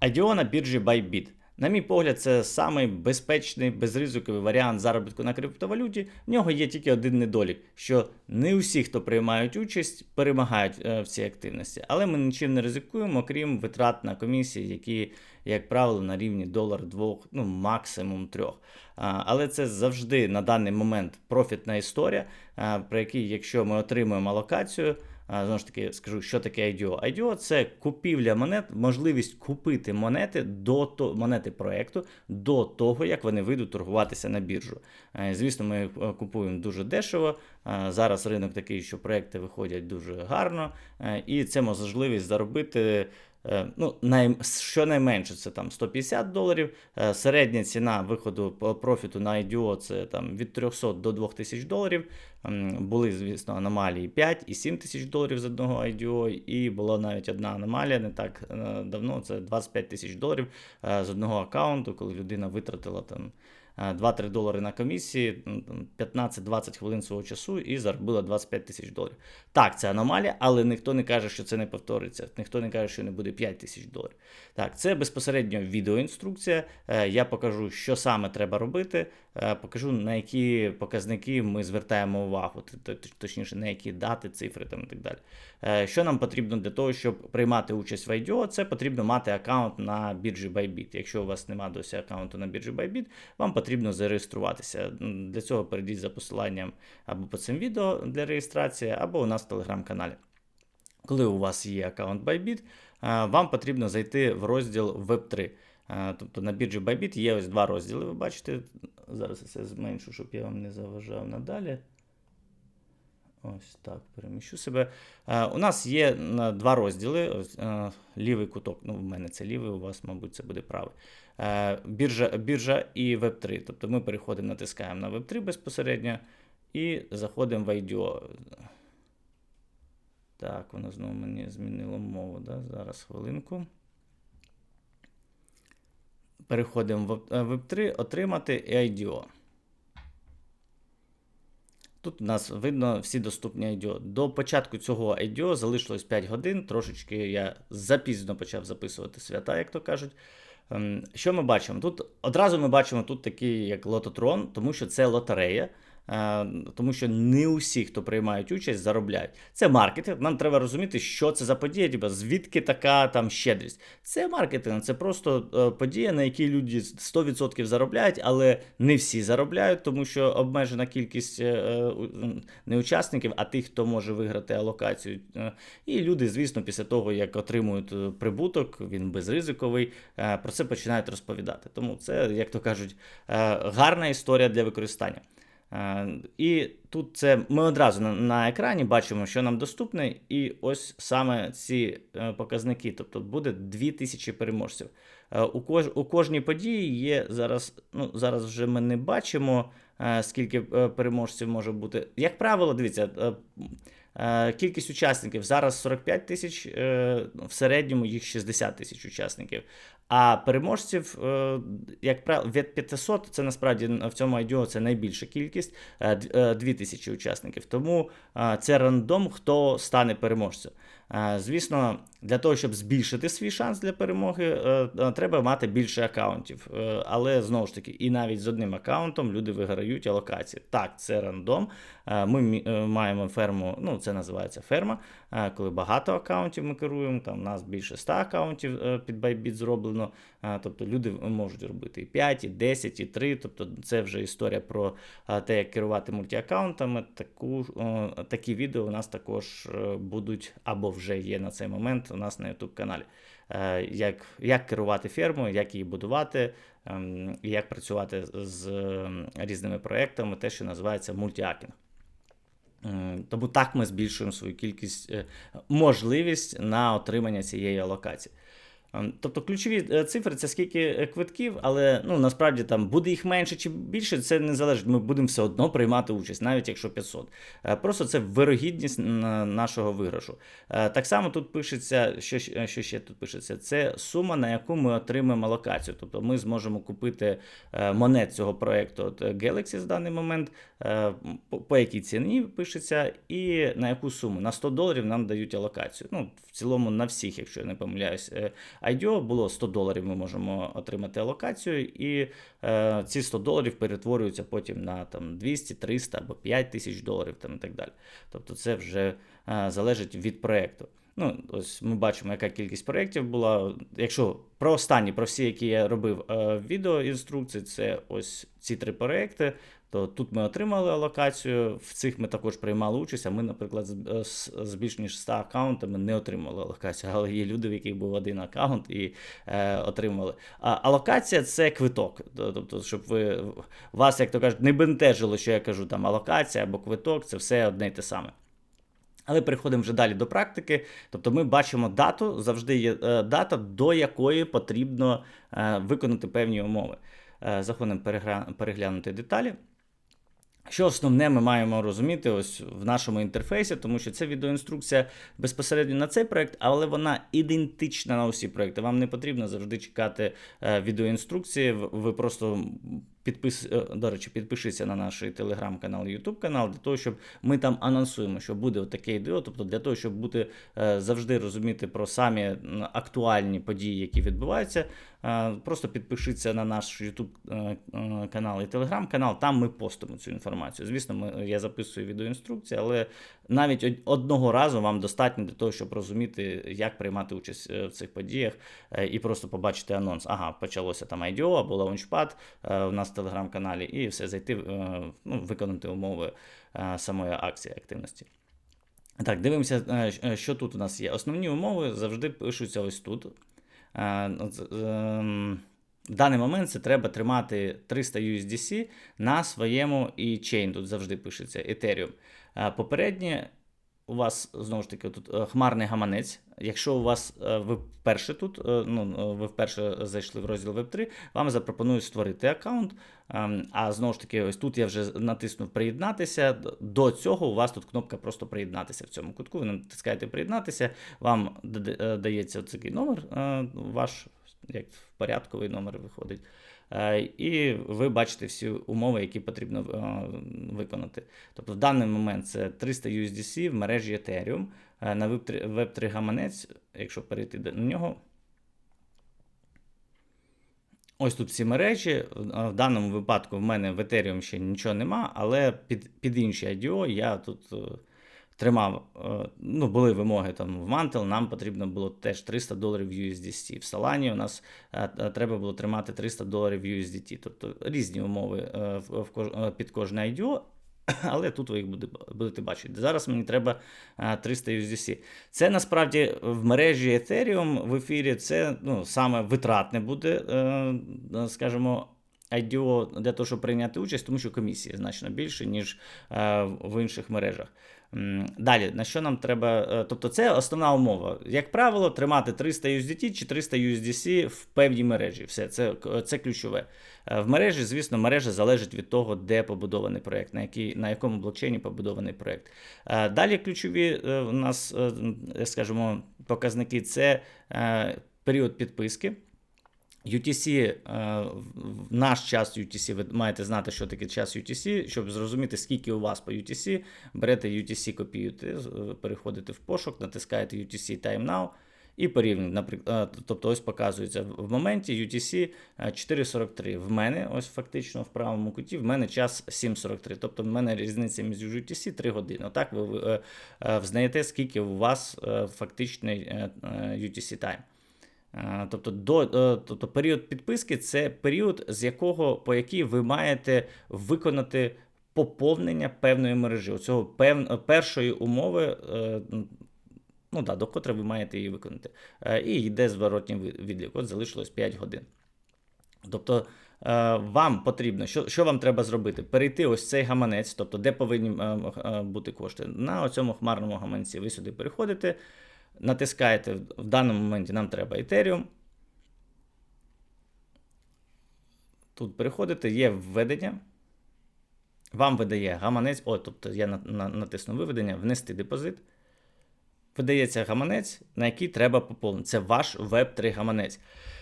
IDO на біржі Bybit. На мій погляд, це самий безпечний, безризиковий варіант заробітку на криптовалюті. В нього є тільки один недолік, що не усі, хто приймають участь, перемагають е, в цій активності. Але ми нічим не ризикуємо, окрім витрат на комісії, які, як правило, на рівні долар двох, ну максимум трьох. Але це завжди на даний момент профітна історія, при якій, якщо ми отримуємо алокацію. Знову ж таки, скажу, що таке IDO. IDO – це купівля монет, можливість купити монети до то, монети проекту до того, як вони вийдуть торгуватися на біржу. Е, Звісно, ми е, купуємо дуже дешево. Е, Зараз ринок такий, що проекти виходять дуже гарно, і це можливість заробити. Е, Ну, най, щонайменше це там 150 доларів. Е, Середня ціна виходу профіту на IDO це там від 300 до 2000 доларів. Були, звісно, аномалії 5 і 7 тисяч доларів з одного IDO, і була навіть одна аномалія не так е, давно. Це 25 тисяч доларів з одного аккаунту, коли людина витратила там. Е, 2-3 долари на комісії, 15-20 хвилин свого часу і заробила 25 тисяч доларів. Так, це аномалія, але ніхто не каже, що це не повториться. Ніхто не каже, що не буде 5 тисяч доларів. Так, це безпосередньо відеоінструкція. Е, Я покажу, що саме треба робити. Е, Покажу, на які показники ми звертаємо увагу, точніше, на які дати, цифри там і так далі. Е, Що нам потрібно для того, щоб приймати участь в IDO, це потрібно мати аккаунт на біржі Bybit. Якщо у вас немає досі аккаунту на біржі Bybit, вам потрібно зареєструватися. Для цього перейдіть за посиланням або по цим відео для реєстрації, або у нас в телеграм-каналі. Коли у вас є аккаунт Bybit, е, вам потрібно зайти в розділ Web3. Е, Тобто на біржі Bybit є ось два розділи. Ви бачите. Зараз я це зменшу, щоб я вам не заважав надалі. Ось так, переміщу себе. Е, у нас є е, два розділи. Ось, е, лівий куток. Ну, в мене це лівий, у вас, мабуть, це буде правий. Е, біржа, біржа і Web3. Тобто ми переходимо, натискаємо на Web3 безпосередньо і заходимо в IDO. Так, воно знову мені змінило мову. Да? Зараз хвилинку. Переходимо в е, Web3, отримати IDO. Тут у нас видно всі доступні IDO. До початку цього IDO залишилось 5 годин. Трошечки я запізно почав записувати свята, як то кажуть. Ем, Що ми бачимо? Тут одразу ми бачимо тут такий як лототрон, тому що це лотерея. Е, Тому що не усі, хто приймають участь, заробляють. Це маркетинг. Нам треба розуміти, що це за подія, типу, звідки така там щедрість. Це маркетинг, це просто е, подія, на якій люди 100% заробляють, але не всі заробляють, тому що обмежена кількість е, не учасників, а тих, хто може виграти алокацію. І люди, звісно, після того, як отримують прибуток, він безризиковий, про це починають розповідати. Тому це, як то кажуть, гарна історія для використання. Е, І тут це ми одразу на, на екрані бачимо, що нам доступне, і ось саме ці е, показники. Тобто буде 2000 переможців. Е, У, кож, у кожній події є зараз. Ну зараз вже ми не бачимо, скільки переможців може бути. Як правило, дивіться. Кількість учасників зараз 45 тисяч, в середньому їх 60 тисяч учасників. А переможців, е, як правило, від 500 це насправді в цьому IDO це найбільша кількість, е, д- е, 2000 учасників. Тому е, це рандом, хто стане переможцем. Е, Звісно, для того, щоб збільшити свій шанс для перемоги, е, е, треба мати більше акаунтів. Е, Але знову ж таки, і навіть з одним акаунтом люди виграють алокації. Так, це рандом. Е, Ми е, маємо ферму, ну це називається ферма, е, коли багато акаунтів ми керуємо. Там у нас більше 100 акаунтів е, під Bybit зроблено. Е, Тобто люди можуть робити і 5, і 10, і 3. Тобто це вже історія про е, те, як керувати мультіаккаунтами. Таку, е, такі відео у нас також е, будуть або вже є на цей момент у нас на YouTube каналі. Е, Як, як керувати фермою, як її будувати, ем, як працювати з ем, різними проектами, те, що називається мультіакінг. М, Тому так ми збільшуємо свою кількість, е, можливість на отримання цієї алокації. Ем, Тобто ключові е, цифри це скільки е, квитків, але ну насправді там буде їх менше чи більше, це не залежить. Ми будемо все одно приймати участь, навіть якщо 500. Е, Просто це вирогідність нашого виграшу. Так само тут пишеться, що, що ще тут пишеться, це сума, на яку ми отримаємо алокацію. Тобто ми зможемо купити монет цього проекту от Galaxy в даний момент, по якій ціні пишеться, і на яку суму. На 100 доларів нам дають алокацію. Ну, в цілому на всіх, якщо я не помиляюсь. IDO було 100 доларів. Ми можемо отримати алокацію, і е, ці 100 доларів перетворюються потім на там 200, 300 або 5 тисяч доларів там, і так далі. Тобто, це вже е, залежить від проекту. Ну, ось ми бачимо, яка кількість проєктів була. Якщо про останні, про всі, які я робив е, відеоінструкції, це ось ці три проекти. То тут ми отримали алокацію, в цих ми також приймали участь. А ми, наприклад, з, е, більш ніж 100 аккаунтами не отримали алокацію, але є люди, в яких був один аккаунт і е, отримали. А алокація це квиток. Тобто, щоб ви вас, як то кажуть, не бентежило, що я кажу, там алокація або квиток, це все одне й те саме. Але переходимо вже далі до практики. Тобто ми бачимо дату, завжди є е, дата, до якої потрібно е, виконати певні умови. Заходимо переглянути деталі. Що основне ми маємо розуміти ось в нашому інтерфейсі, тому що це відеоінструкція безпосередньо на цей проект, але вона ідентична на усі проекти. Вам не потрібно завжди чекати е, відеоінструкції. Ви просто підпис... е, до речі, підпишіться на наш телеграм-канал, ютуб канал, для того, щоб ми там анонсуємо, що буде таке відео. Тобто для того, щоб бути е, завжди розуміти про самі актуальні події, які відбуваються. Е, Просто підпишіться на наш YouTube е, е, канал і Telegram канал, там ми постимо цю інформацію. Звісно, ми, я записую відеоінструкції, але навіть одного разу вам достатньо для того, щоб розуміти, як приймати участь в цих подіях, і просто побачити анонс. Ага, почалося там IDO або лаунчпад у нас в телеграм-каналі, і все зайти, ну, виконати умови самої акції активності. Так, дивимося, що тут у нас є. Основні умови завжди пишуться ось тут. Е, от, ем, В даний момент це треба тримати 300 USDC на своєму і чейн, Тут завжди пишеться Ethereum. Е, Попереднє у вас знову ж таки тут е, хмарний гаманець. Якщо у вас е, ви вперше тут, е, ну ви вперше зайшли в розділ Web3, вам запропонують створити аккаунт. Ем, А знову ж таки, ось тут я вже натиснув приєднатися. До цього у вас тут кнопка просто приєднатися в цьому кутку. Ви натискаєте приєднатися, вам дається такий номер, ваш як порядковий номер виходить. Е, І ви бачите всі умови, які потрібно е, виконати. Тобто в даний момент це 300 USDC в мережі Ethereum. Е, На Web3 Web3 гаманець, якщо перейти до нього. Ось тут всі мережі. В даному випадку в мене в Ethereum ще нічого нема, але під, під інші IDO я тут тримав. е, Ну, були вимоги там в Mantle, нам потрібно було теж 300 доларів USDC. В Solana у нас е, е, треба було тримати 300 доларів USDT. Тобто різні умови під кожне IDO. Але тут ви їх будете бачити. Зараз мені треба е, 300 USDC. Це насправді в мережі Ethereum в ефірі це ну, саме витратне буде, скажімо, IDO для того, щоб прийняти участь, тому що комісії значно більше, ніж е, в інших мережах. Далі, на що нам треба? е, Тобто, це основна умова. Як правило, тримати 300 USDT чи 300 USDC в певній мережі. Все, це, це ключове. Е, В мережі, звісно, мережа залежить від того, де побудований проєкт, на, на якому блокчейні побудований проєкт. Е, Далі ключові у нас, скажімо, показники це період підписки. UTC, е, в наш час UTC, ви маєте знати, що таке час UTC, щоб зрозуміти, скільки у вас по UTC, берете UTC, копіюєте, е, переходите в пошук, натискаєте UTC Time Now і порівнюєте. Наприклад, е, тобто ось показується в моменті UTC е, 4.43. В мене, ось фактично в правому куті, в мене час 7.43. Тобто в мене різниця між UTC 3 години. Отак ви взнаєте, скільки у вас фактичний UTC Time. Е, Тобто, до, е, тобто період підписки це період, з якого по який ви маєте виконати поповнення певної мережі. Оцього пев, першої умови, е, ну да, до котрої ви маєте її виконати. І йде зворотній відлік. От залишилось 5 годин. Тобто вам потрібно, що, що вам треба зробити? Перейти ось цей гаманець, тобто де повинні е, е, бути кошти. На цьому хмарному гаманці ви сюди переходите, натискаєте, в даному моменті нам треба Ethereum. Тут переходите, є введення. Вам видає гаманець, о, тобто я на- на- натисну виведення, внести депозит. Видається гаманець, на який треба поповнити. Це ваш Web3 гаманець.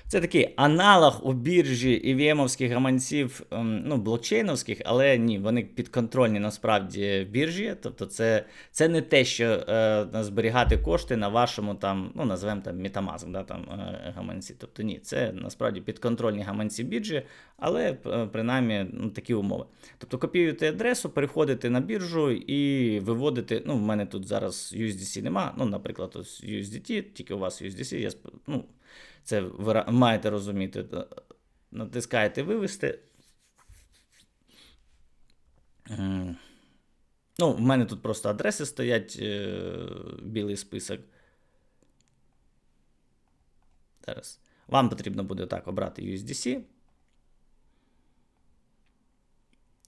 Це такий аналог у біржі EVM-овських гаманців, ем, ну, блокчейновських, але ні, вони підконтрольні насправді біржі. Тобто, це це не те, що е, зберігати кошти на вашому там, ну, називаємо там Metamask, да, там, е, гаманці. Тобто ні, це насправді підконтрольні гаманці біржі, але е, принаймні ну, такі умови. Тобто копіюєте адресу, переходите на біржу і виводите. Ну, в мене тут зараз USDC нема. Ну, наприклад, ось USDT, тільки у вас USDC, я ну, це ви маєте розуміти. Натискаєте вивести. Ну, в мене тут просто адреси стоять, е, білий список. Зараз. Вам потрібно буде так обрати USDC.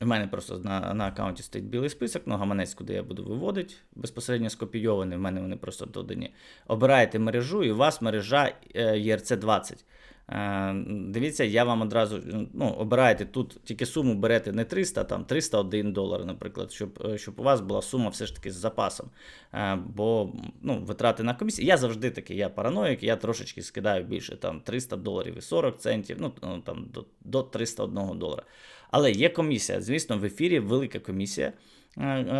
У мене просто на на аккаунті стоїть білий список, ну, гаманець, куди я буду виводити, безпосередньо скопійований, в мене вони просто додані. Обираєте мережу, і у вас мережа ERC20. Е, дивіться, я вам одразу ну, обираєте тут тільки суму берете не 300, там 301 долар, наприклад, щоб е, щоб у вас була сума все ж таки з запасом. Е, бо ну, витрати на комісію. Я завжди такий, я параноїк, я трошечки скидаю більше там 300 доларів і 40 центів, ну там до, до 301 долара. Але є комісія. Звісно, в ефірі велика комісія.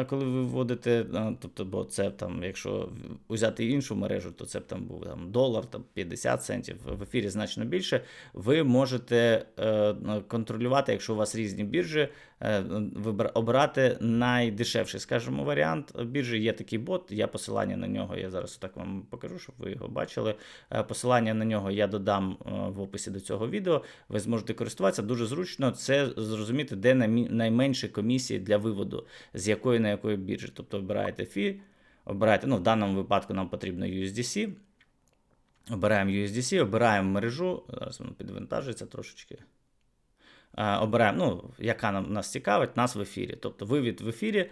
Коли ви вводите, тобто, бо це там, якщо взяти іншу мережу, то це б там був там, долар, там 50 центів, в ефірі значно більше. Ви можете е, контролювати, якщо у вас різні біржі, е, обирати найдешевший, скажімо, варіант біржі. Є такий бот, я посилання на нього, я зараз так вам покажу, щоб ви його бачили. Е, посилання на нього я додам в описі до цього відео. Ви зможете користуватися. Дуже зручно це зрозуміти, де найменші комісії для виводу з якої на якої біржі. Тобто обираєте фі, обираєте, ну в даному випадку нам потрібно USDC. Обираємо USDC, обираємо мережу. Зараз воно підвантажується трошечки. Обираємо, ну, яка нам, нас цікавить, нас в ефірі. Тобто вивід в ефірі,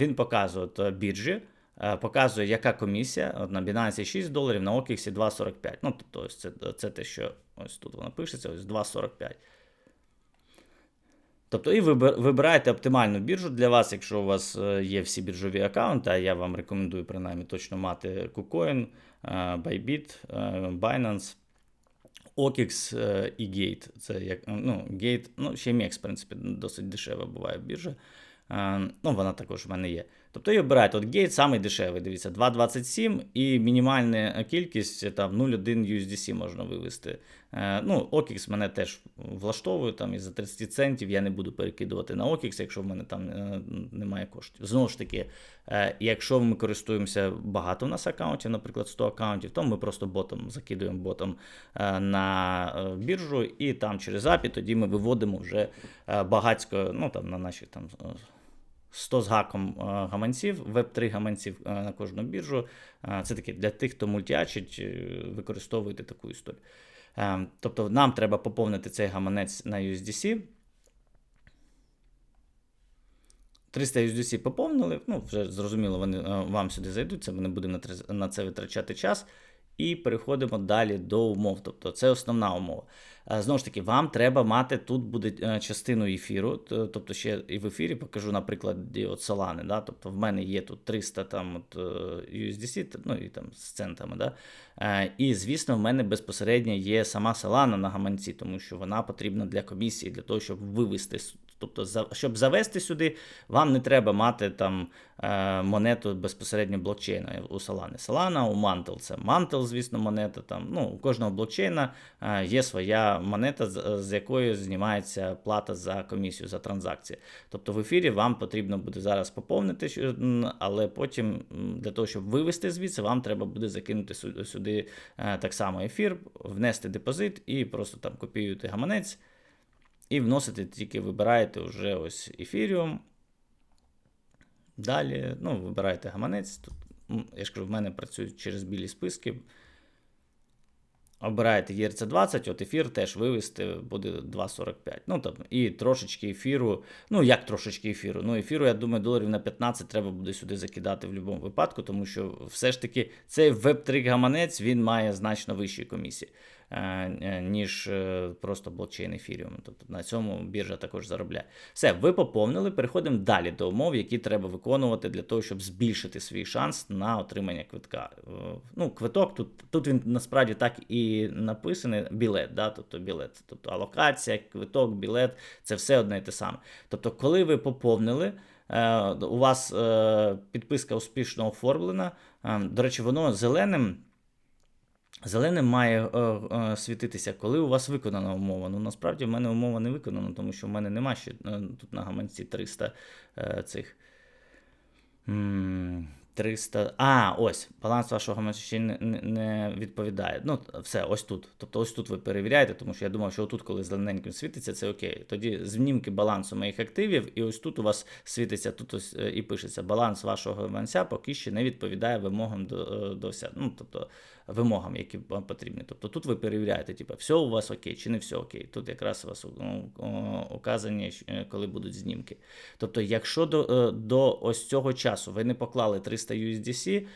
він показує от, біржі, показує, яка комісія. От На Binance 6 доларів, на OKX 2,45. Ну, тобто, ось це це те, що ось тут воно пишеться, ось 2,45. Тобто, і вибираєте оптимальну біржу для вас, якщо у вас е, є всі біржові аккаунти, а я вам рекомендую принаймні точно мати KuCoin, е, Bybit, е, Binance, OKX і Gate. Це як ну, Gate, ну, ще MX, в принципі, досить дешева буває біржа. Ну, Вона також в мене є. Тобто і обираєте от Gate самий дешевий, дивіться, 2,27 і мінімальна кількість там 0,1 USDC можна вивести. Е, ну, OKX мене теж влаштовує там і за 30 центів я не буду перекидувати на OKX, якщо в мене там е, немає коштів. Знову ж таки, е, якщо ми користуємося багато у нас аккаунтів, наприклад, 100 аккаунтів, то ми просто ботом закидуємо ботом на біржу, і там через API тоді ми виводимо вже багатько ну, там, на наші там. 100 з гаком гаманців, веб-3 гаманців на кожну біржу. Це таке для тих, хто мультіачить, використовуйте таку історію. Тобто нам треба поповнити цей гаманець на USDC. 300 USDC поповнили, ну, вже зрозуміло, вони е, вам сюди зайдуть, ми не будемо на це витрачати час. І переходимо далі до умов. Тобто це основна умова. Е, знову ж таки, вам треба мати тут буде е, частину ефіру. Тобто, ще і в ефірі покажу, наприклад, от Solana. Да? Тобто в мене є тут 300 там, от, USDC, ну і там з центами. Да? І, звісно, в мене безпосередньо є сама Solana на гаманці, тому що вона потрібна для комісії, для того, щоб вивести Тобто, щоб завести сюди, вам не треба мати там е, монету безпосередньо блокчейна у Solana. Solana, у Mantle це Mantle, звісно, монета. Там, ну, У кожного блокчейна е, є своя монета, з якої знімається плата за комісію, за транзакції. Тобто в ефірі вам потрібно буде зараз поповнити, але потім для того, щоб вивести звідси, вам треба буде закинути сюди е, так само ефір, внести депозит і просто там копіюєте гаманець. І вносите тільки вибираєте вже ось Ethereum. Далі, ну, вибираєте гаманець. Тут, Я ж кажу, в мене працюють через білі списки. Обираєте ERC20, от ефір теж вивести буде 2,45. Ну, там, І трошечки ефіру. Ну, як трошечки ефіру? Ну, ефіру, я думаю, доларів на 15 треба буде сюди закидати в будь-якому випадку, тому що все ж таки цей Web3 гаманець він має значно вищі комісії. Е, е, ніж е, просто блокчейн ефіріум. Тобто на цьому біржа також заробляє. Все, ви поповнили. Переходимо далі до умов, які треба виконувати для того, щоб збільшити свій шанс на отримання квитка. Ну, Квиток тут тут він насправді так і написаний білет, да, тобто білет, тобто алокація, квиток, білет це все одне і те саме. Тобто, коли ви поповнили. У вас підписка успішно оформлена. До речі, воно зеленим Зеленим має е, е, світитися, коли у вас виконана умова. Ну насправді в мене умова не виконана, тому що в мене нема ще е, тут на гаманці 300 е, цих. 300. А, ось, баланс вашого гаманця ще не, не, відповідає. Ну, все, ось тут. Тобто ось тут ви перевіряєте, тому що я думав, що отут, коли зелененьким світиться, це окей. Тоді знімки балансу моїх активів, і ось тут у вас світиться, тут ось е, і пишеться баланс вашого гаманця поки що не відповідає вимогам до, е, до вся. Ну, тобто вимогам, які вам потрібні. Тобто тут ви перевіряєте, типу, все у вас окей чи не все окей. Тут якраз у вас указані, е, коли будуть знімки. Тобто, якщо до, е, до ось цього часу ви не поклали 300 USDC,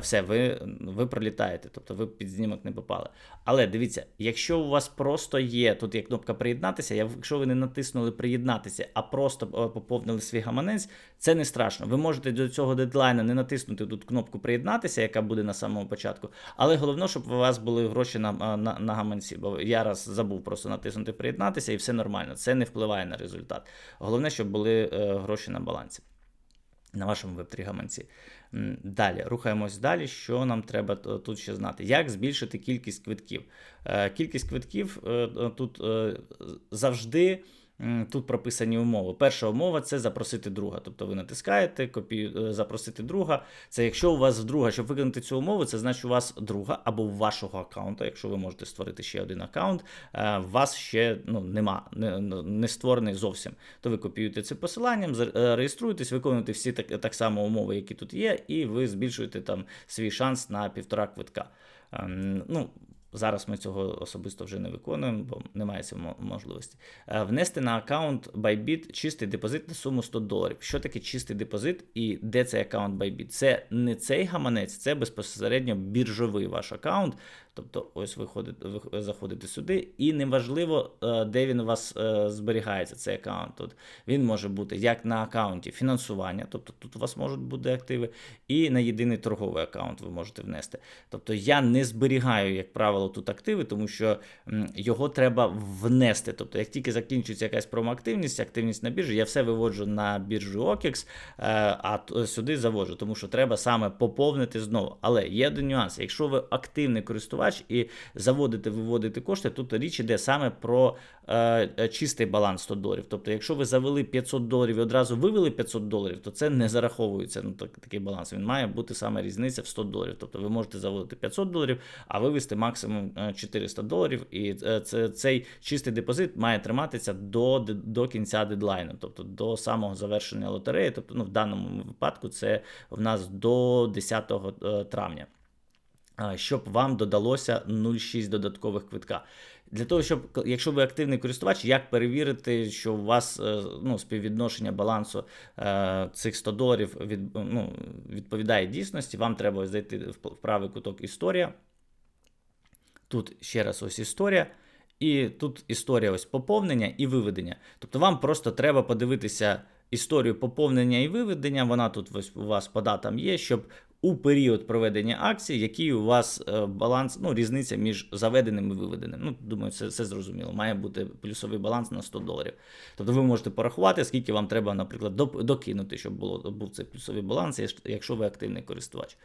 все, ви, ви пролітаєте, тобто ви під знімок не попали. Але дивіться, якщо у вас просто є, тут є кнопка приєднатися, якщо ви не натиснули приєднатися, а просто е, поповнили свій гаманець, це не страшно. Ви можете до цього дедлайну не натиснути тут кнопку приєднатися, яка буде на самому початку. Але головне, щоб у вас були гроші на, на, на гаманці. Бо я раз забув просто натиснути приєднатися, і все нормально. Це не впливає на результат. Головне, щоб були е, гроші на балансі. На вашому веб-3 гаманці. Далі, рухаємось далі. Що нам треба тут ще знати? Як збільшити кількість квитків? Е, Кількість квитків е, тут е, завжди. Тут прописані умови. Перша умова це запросити друга. Тобто ви натискаєте копію, е, запросити друга. Це якщо у вас друга, щоб виконати цю умову, це значить у вас друга або вашого аккаунта, якщо ви можете створити ще один аккаунт, е, у вас ще ну, нема, не, не створений зовсім. То ви копіюєте це посиланням, за- е, виконуєте всі так, так само умови, які тут є, і ви збільшуєте там свій шанс на півтора квитка. Ем, Ну, Зараз ми цього особисто вже не виконуємо, бо немає цього можливості. Е, Внести на аккаунт Bybit чистий депозит на суму 100 доларів. Що таке чистий депозит і де цей аккаунт Bybit? Це не цей гаманець, це безпосередньо біржовий ваш аккаунт. Тобто, ось ви, ходите, ви заходите сюди, і неважливо, е, де він у вас е, зберігається, цей аккаунт. Тут він може бути як на аккаунті фінансування, тобто тут у вас можуть бути активи, і на єдиний торговий аккаунт ви можете внести. Тобто я не зберігаю, як правило, тут активи, тому що його треба внести. Тобто, як тільки закінчується якась промоактивність, активність на біржі, я все виводжу на біржу OKEX, е, а сюди заводжу, тому що треба саме поповнити знову. Але є один нюанс. Якщо ви активний користувач і заводите, виводите кошти, тут річ іде саме про е, е, чистий баланс 100 доларів. Тобто, якщо ви завели 500 доларів і одразу вивели 500 доларів, то це не зараховується ну, так, такий баланс. Він має бути саме різниця в 100 доларів. Тобто ви можете заводити 500 доларів, а вивести максимум е, 400 доларів. І е, це, цей чистий депозит має триматися до, до кінця дедлайну, тобто до самого завершення лотереї. Тобто, ну, в даному випадку це в нас до 10 е, травня щоб вам додалося 0,6 додаткових квитка. Для того, щоб, якщо ви активний користувач, як перевірити, що у вас е, ну, співвідношення балансу е, цих 100 доларів від, ну, відповідає дійсності, вам треба зайти в правий куток історія. Тут ще раз ось історія. І тут історія ось поповнення і виведення. Тобто вам просто треба подивитися історію поповнення і виведення. Вона тут ось у вас по датам є, щоб у період проведення акції, який у вас е, баланс, ну, різниця між заведеним і виведеним. Ну, думаю, це, це зрозуміло. Має бути плюсовий баланс на 100 доларів. Тобто ви можете порахувати, скільки вам треба, наприклад, докинути, щоб було, був цей плюсовий баланс, якщо- якщо ви активний користувач.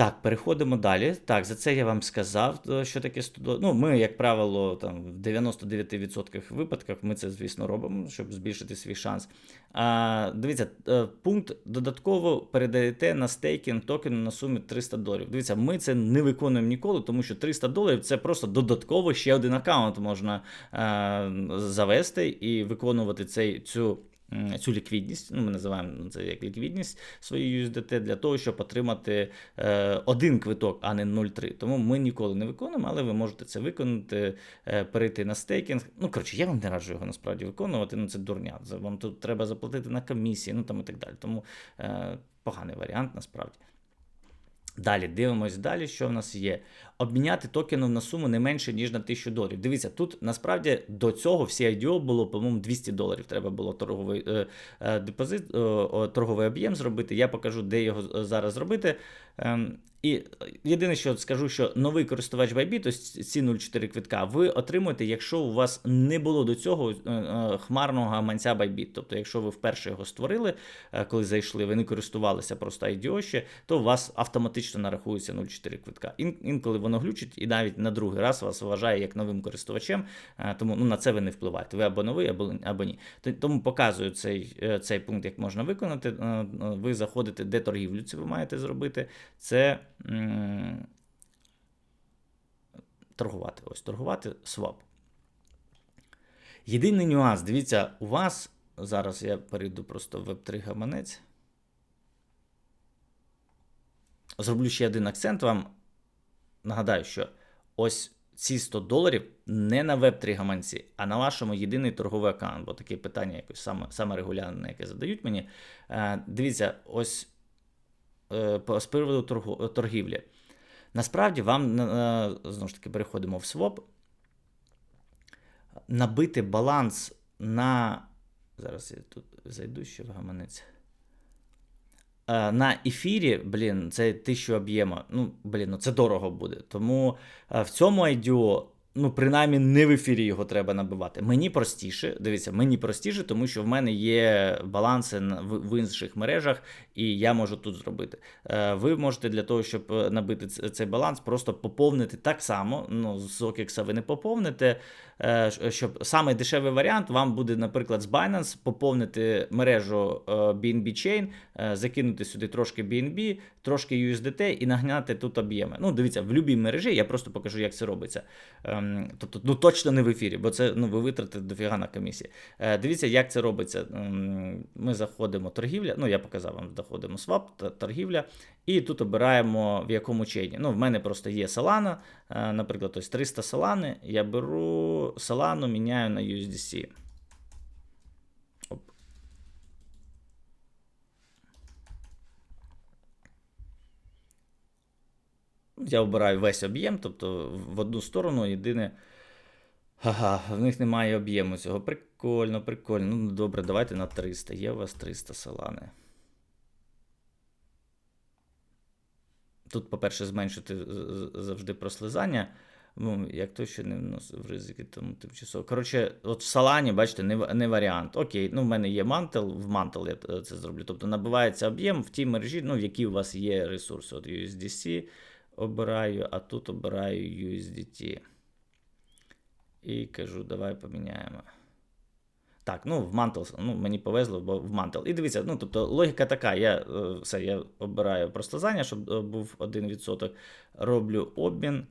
Так, переходимо далі. Так, за це я вам сказав, е, що таке 100 доларів. Ну, ми, як правило, там в 99% випадках ми це, звісно, робимо, щоб збільшити свій шанс. А, дивіться, е, пункт додатково передаєте на стейкінг токен на сумі 300 доларів. Дивіться, ми це не виконуємо ніколи, тому що 300 доларів це просто додатково ще один аккаунт можна е, завести і виконувати цей, цю. Цю ліквідність, ну ми називаємо це як ліквідність своєї USDT, для того, щоб отримати е, один квиток, а не 0,3. Тому ми ніколи не виконуємо, але ви можете це виконати, е, перейти на стейкінг. Ну, коротше, я вам не раджу його насправді виконувати, ну це дурня. Вам тут треба заплатити на комісії, ну там і так далі. Тому е, поганий варіант насправді. Далі дивимось далі, що в нас є. Обміняти токену на суму не менше, ніж на 1000 доларів. Дивіться, тут насправді до цього всі IDO було, по-моєму, 200 доларів. Треба було торговий е, е, депозит, е, торговий об'єм зробити. Я покажу, де його е, зараз зробити. Ем, І е, єдине, що скажу, що новий користувач Bybit, ось ці 0,4 квитка, ви отримуєте, якщо у вас не було до цього е, е, хмарного гаманця Bybit. Тобто, якщо ви вперше його створили, коли зайшли, ви не користувалися просто IDO ще, то у вас автоматично нарахується 0,4 квитка. Ін, інколи воно глючить, і навіть на другий раз вас вважає як новим користувачем, тому ну, на це ви не впливаєте. Ви або новий, або, або ні. Тому показую цей, цей пункт, як можна виконати. Ви заходите, де торгівлю це ви маєте зробити. Це торгувати. Ось торгувати swap. Єдиний нюанс, дивіться, у вас зараз я перейду просто в Web3 гаманець. Зроблю ще один акцент вам. Нагадаю, що ось ці 100 доларів не на Web3 гаманці, а на вашому єдиний торговий аккаунт, бо таке питання якось саме, саме регулярне, яке задають мені. Е, дивіться, ось з приводу торгу, торгівлі. Насправді вам е, знову ж таки переходимо в своп. Набити баланс на. Зараз я тут зайду ще в гаманець. Е, На ефірі, блін, це 1000 об'єма. Ну, блін, ну це дорого буде. Тому е, в цьому IDO, ну, принаймні, не в ефірі його треба набивати. Мені простіше, дивіться, мені простіше, тому що в мене є баланси в, інших мережах, і я можу тут зробити. Е, Ви можете для того, щоб е, набити цей баланс, просто поповнити так само. Ну, з OKX ви не поповните. Е, щ- Щоб самий дешевий варіант вам буде, наприклад, з Binance поповнити мережу е, BNB Chain, е, закинути сюди трошки BNB, трошки USDT і нагняти тут об'єми. Ну, дивіться, в будь-якій мережі я просто покажу, як це робиться. Ем, Тобто, ну точно не в ефірі, бо це ну, ви витратите дофіга на комісії. Е, Дивіться, як це робиться. Ем, Ми заходимо торгівля. Ну, я показав вам, заходимо свап, торгівля, і тут обираємо в якому чейні. Ну, в мене просто є Solana, е, наприклад, ось 300 Solana. Я беру Solana, міняю на USDC. Оп. Я обираю весь об'єм, тобто в одну сторону єдине. Ага, в них немає об'єму цього. Прикольно, прикольно. Ну, добре, давайте на 300. Є у вас 300 салани. Тут, по-перше, зменшити завжди прослизання. Ну, як то ще не вносив ризики, тому тимчасово. Коротше, от в салані, бачите, не, не варіант. Окей, ну в мене є мантел, в мантел я е, це зроблю. Тобто набивається об'єм в тій мережі, ну, в якій у вас є ресурси. От USDC обираю, а тут обираю USDT. І кажу, давай поміняємо. Так, ну в мантел, ну мені повезло, бо в мантел. І дивіться, ну тобто логіка така: я е, все, я обираю прослизання, щоб е, був 1%, роблю обмін.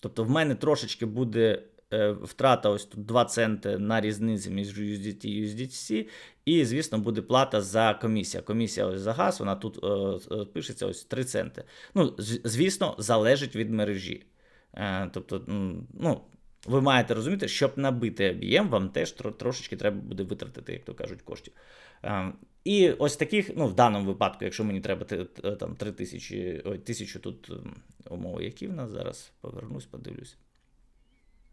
Тобто в мене трошечки буде е, втрата ось тут 2 центи на різниці між USDT і USDC, і, звісно, буде плата за комісія. Комісія ось за газ, вона тут е, пишеться ось 3 центи. Ну, звісно, залежить від мережі. Е, тобто, ну, ви маєте розуміти, щоб набити об'єм, вам теж трошечки треба буде витратити, як то кажуть, коштів. І ось таких, ну, в даному випадку, якщо мені треба там 3 тисячі, ой, тисячу тут умови, які в нас зараз повернусь, подивлюсь.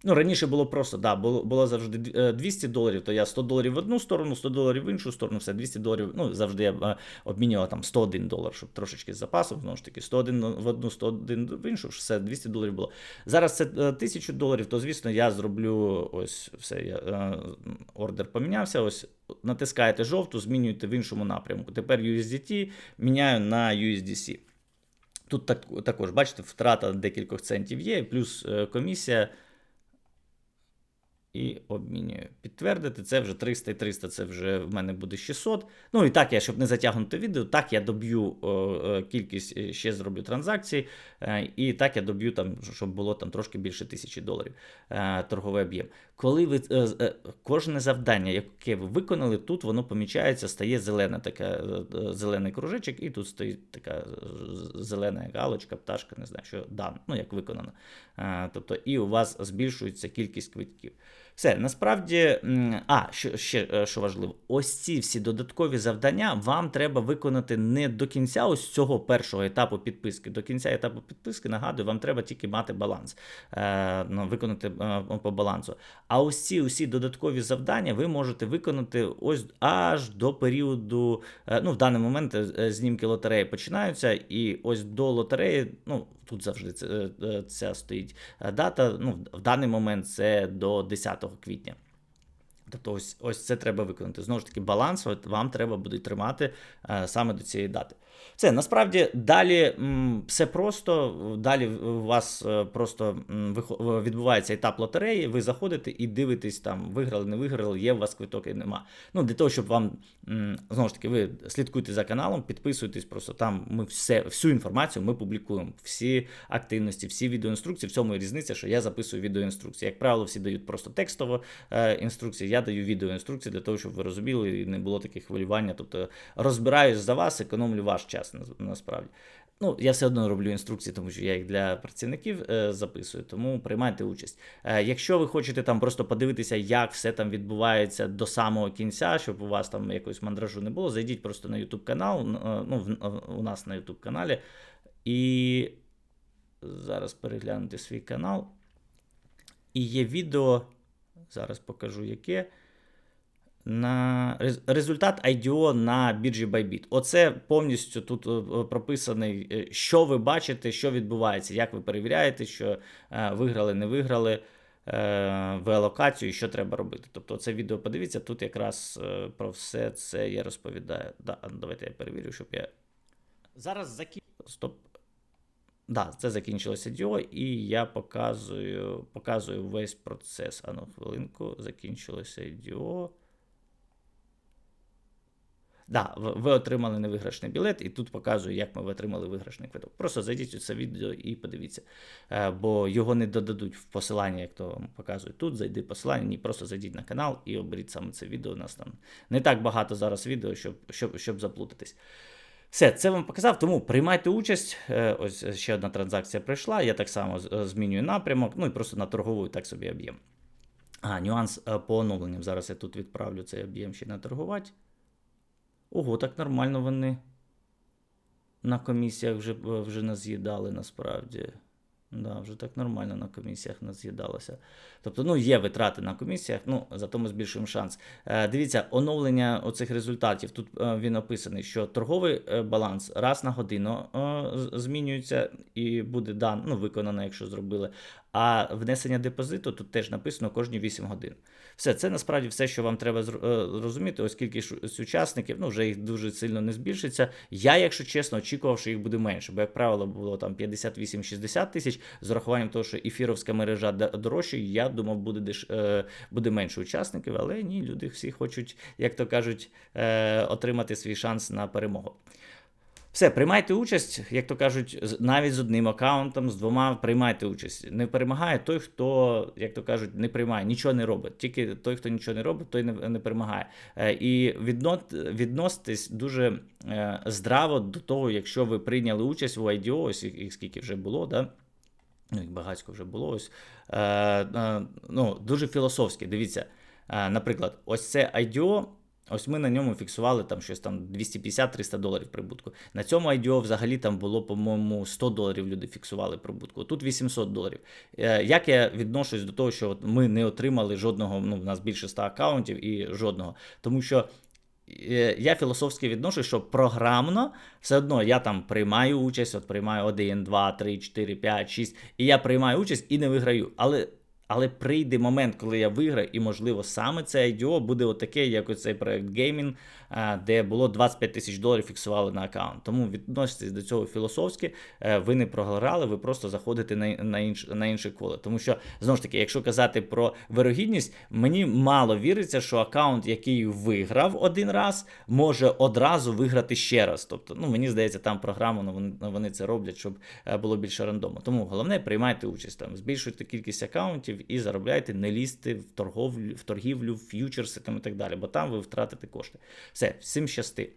Ну, раніше було просто, да, було, було завжди е, 200 доларів, то я 100 доларів в одну сторону, 100 доларів в іншу сторону, все 200 доларів. Ну, завжди я е, обмінював там 101 долар, щоб трошечки з запасом, знову ж таки, 101 в одну, 101 в іншу, все 200 доларів було. Зараз це е, 1000 доларів, то звісно, я зроблю ось все. Я, е, ордер помінявся. Ось натискаєте жовту, змінюєте в іншому напрямку. Тепер USDT міняю на USDC. Тут так, також, бачите, втрата декількох центів є, плюс е, комісія. І обмінюю. Підтвердити, це вже 300 і 300, це вже в мене буде 600. Ну і так, я, щоб не затягнути відео, так я доб'ю о, о, кількість, е, ще зроблю транзакцій, е, і так я доб'ю, там, щоб було там трошки більше тисячі доларів е, торговий об'єм. Коли ви е, е, кожне завдання, яке ви виконали, тут воно помічається, стає зелена така, е, е, зелений кружечок, і тут стоїть така е, зелена галочка, пташка, не знаю, що дан, ну як виконано. Е, Тобто, і у вас збільшується кількість квитків. Все, насправді, а, що, ще е, що важливо, ось ці всі додаткові завдання вам треба виконати не до кінця ось цього першого етапу підписки. До кінця етапу підписки, нагадую, вам треба тільки мати баланс, е, ну, виконати е, по балансу. А ось ці усі додаткові завдання ви можете виконати ось аж до періоду. ну, в даний момент знімки лотереї починаються, і ось до лотереї, ну, тут завжди це, е, е, ця стоїть е, дата. Ну, в даний момент це до 10 квітня. Тобто, ось ось це треба виконати. Знову ж таки, баланс вам треба буде тримати саме до цієї дати. Все, насправді далі все просто. Далі у вас е, просто відбувається етап лотереї, ви заходите і дивитесь, там, виграли, не виграли, є у вас квиток і нема. Ну, для того, щоб вам, знову ж таки, ви слідкуйте за каналом, підписуйтесь, просто там ми все, всю інформацію ми публікуємо, всі активності, всі відеоінструкції. В цьому і різниця, що я записую відеоінструкції. Як правило, всі дають просто текстово е, інструкції, я даю відеоінструкції для того, щоб ви розуміли і не було таких хвилювання. Тобто розбираюсь за вас, економлю ваш час на- насправді. Ну, я все одно роблю інструкції, тому що я їх для працівників е, записую, тому приймайте участь. Е, якщо ви хочете там просто подивитися, як все там відбувається до самого кінця, щоб у вас там якогось мандражу не було, зайдіть просто на YouTube канал, е, ну, в- у нас на YouTube каналі. І зараз переглянути свій канал. І є відео, зараз покажу яке. На результат IDO на біржі Bybit. Оце повністю тут е, прописаний, е, що ви бачите, що відбувається, як ви перевіряєте, що е, виграли, не виграли е, в алокацію, що треба робити. Тобто, це відео подивіться, тут якраз е, про все це я розповідаю. Да, давайте я перевірю, щоб я. Зараз закін... Стоп. Да, це закінчилося DO, і я показую, показую весь процес. Ану, хвилинку, закінчилося DO. Да, ви ви отримали невиграшний білет, і тут показую, як ми отримали виграшний квиток. Просто зайдіть у це відео і подивіться. Е, Бо його не додадуть в посилання, як то вам показують тут. Зайди посилання, ні, просто зайдіть на канал і оберіть саме це відео. У нас там не так багато зараз відео, щоб, щоб, щоб заплутатись. Все, це вам показав, тому приймайте участь. Е, Ось ще одна транзакція прийшла. Я так само е, змінюю напрямок, ну і просто на торгову так собі об'єм. А, нюанс е, по оновленням. Зараз я тут відправлю цей об'єм ще на торгувати. Ого, так нормально вони на комісіях вже, е, вже наз'їдали насправді. Да, вже так нормально на комісіях наз'їдалося. Тобто, ну, є витрати на комісіях, ну, зато ми збільшуємо шанс. Е, дивіться, оновлення оцих результатів. Тут е, він описаний, що торговий е, баланс раз на годину змінюється і буде дан, ну, виконано, якщо зробили. А внесення депозиту тут теж написано кожні 8 годин. Все, це насправді все, що вам треба е, розуміти, оскільки ж з учасників, ну, вже їх дуже сильно не збільшиться. Я, якщо чесно, очікував, що їх буде менше, бо, як правило, було там 58-60 тисяч. З урахуванням того, що ефіровська мережа дорожча, я думав, буде деш... е, буде менше учасників, але ні, люди всі хочуть, як то кажуть, е, отримати свій шанс на перемогу. Все, приймайте участь, як то кажуть, навіть з одним аккаунтом, з двома приймайте участь. Не перемагає той, хто, як то кажуть, не приймає, нічого не робить. Тільки той, хто нічого не робить, той не, не перемагає. Е, І відно, відноситесь дуже е, здраво до того, якщо ви прийняли участь в IDO, ось їх, скільки вже було, да? ну, їх багатько вже було ось. Е, е, ну, дуже філософське. Дивіться, е, наприклад, ось це IDO. Ось ми на ньому фіксували там щось там 250-300 доларів прибутку. На цьому IDO взагалі там було, по-моєму, 100 доларів люди фіксували прибутку. Тут 800 доларів. Е, Як я відношусь до того, що ми не отримали жодного, ну, в нас більше 100 аккаунтів і жодного. Тому що е, я філософськи відношусь, що програмно все одно я там приймаю участь, от приймаю 1, 2, 3, 4, 5, 6, і я приймаю участь і не виграю. Але але прийде момент, коли я виграю, і, можливо, саме це IDO буде отаке, як оцей проект Gaming, де було 25 тисяч доларів фіксували на аккаунт. Тому відноситесь до цього філософськи. Е, Ви не програли, ви просто заходите на, на, інш, на інше коло. Тому що, знову ж таки, якщо казати про вирогідність, мені мало віриться, що аккаунт, який виграв один раз, може одразу виграти ще раз. Тобто, ну мені здається, там програму ну, вони, вони це роблять, щоб е, було більше рандому. Тому головне приймайте участь там, збільшуйте кількість аккаунтів і заробляйте, не лізьте в торговлю, в торгівлю, в ф'ючерси там і так далі, бо там ви втратите кошти. Все, всім щасти.